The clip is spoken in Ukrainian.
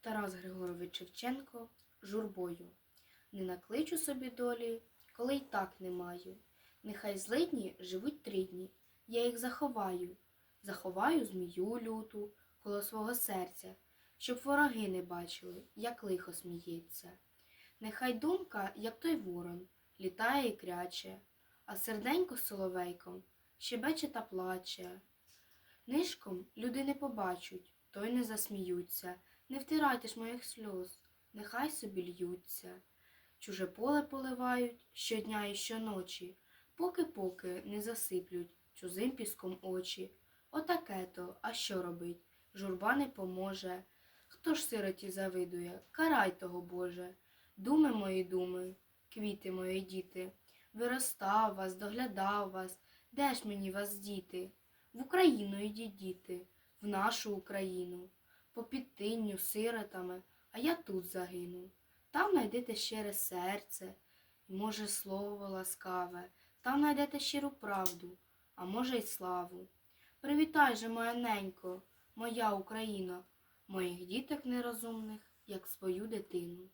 Тарас Григорович Шевченко журбою. Не накличу собі долі, коли й так не маю. Нехай злидні живуть три дні, я їх заховаю. Заховаю змію люту коло свого серця, щоб вороги не бачили, як лихо сміється. Нехай думка, як той ворон, літає і кряче, а серденько з соловейком щебече та плаче. Нишком люди не побачать, то й не засміються. Не втирайте ж моїх сльоз, нехай собі льються. Чуже поле поливають щодня і щоночі, поки-поки не засиплють чузим піском очі. Отаке то, а що робить? Журба не поможе. Хто ж сироті завидує? Карай того, Боже. Думи мої думи, квіти мої діти, виростав вас, доглядав вас, де ж мені вас діти? В Україну йдіть, діти, в нашу Україну, по підтинню сиротами, а я тут загину. Там найдете щире серце, може, слово ласкаве, там найдете щиру правду, а може, й славу. Привітай же, моя ненько, моя Україна, моїх діток нерозумних, як свою дитину.